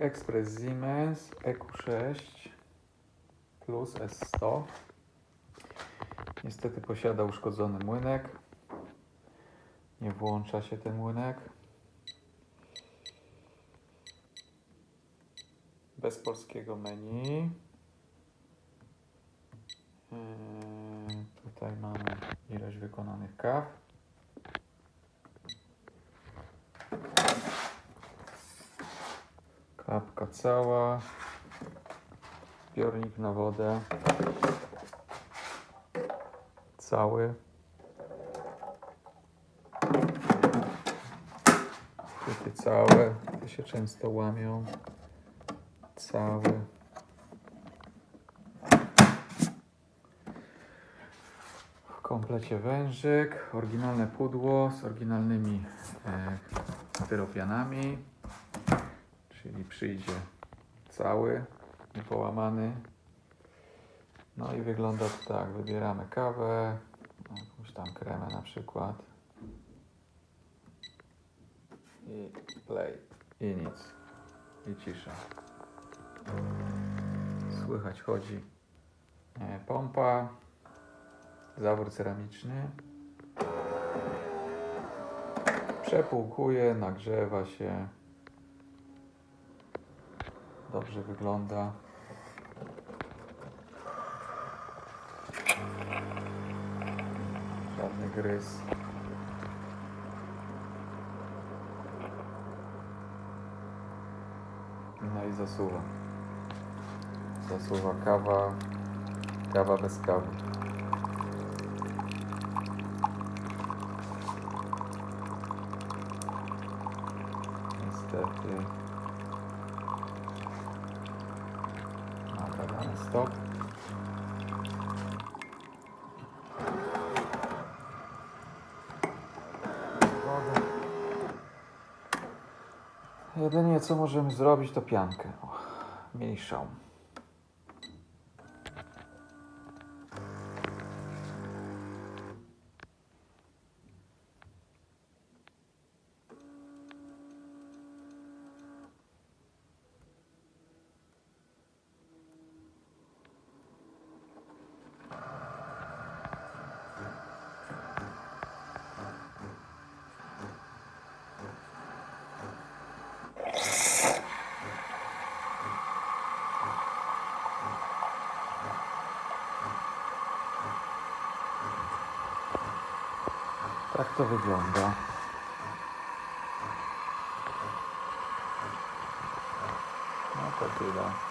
Express Siemens EQ6 plus S100. Niestety posiada uszkodzony młynek. Nie włącza się ten młynek. Bez polskiego menu. Yy, tutaj mamy ilość wykonanych kaw. Klapka cała. Zbiornik na wodę. Cały. Chwyty całe. Te się często łamią. Cały. W komplecie wężyk, oryginalne pudło z oryginalnymi e, styropianami, czyli przyjdzie cały, niepołamany. No i wygląda to tak, wybieramy kawę, jakąś tam kremę na przykład i play i nic, i cisza. Słychać chodzi e, pompa, zawór ceramiczny. Przepłukuje, nagrzewa się. Dobrze wygląda. Żadny gryz. No i zasuwa. Zasuwa kawa. Kawa bez kawy. Niestety. Nagrane stop. Wodę. Jedynie co możemy zrobić to piankę. Mniejszą. Tak to wygląda. No to tyle.